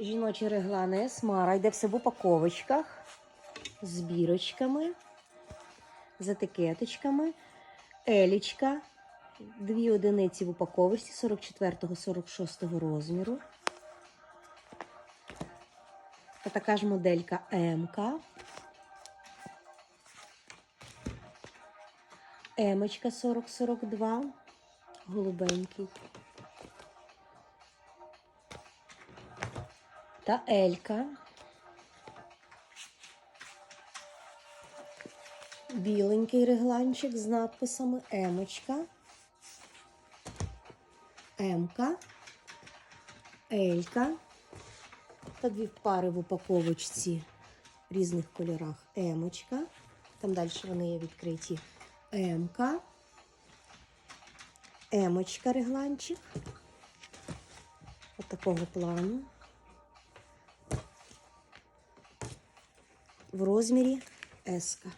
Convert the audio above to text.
Жіночі реглани Смара йде все в упаковочках з бірочками, з етикеточками. Елічка. Дві одиниці в упаковочці 44-46 розміру. Та така ж моделька МК. Емочка 40-42. Голубенький. Та Елька. Біленький регланчик з надписами Емочка. Емка. Елька. Та дві пари в упаковочці в різних кольорах. Емочка. Там далі вони є відкриті. Емка. Емочка регланчик. От такого плану. В розмірі Еска.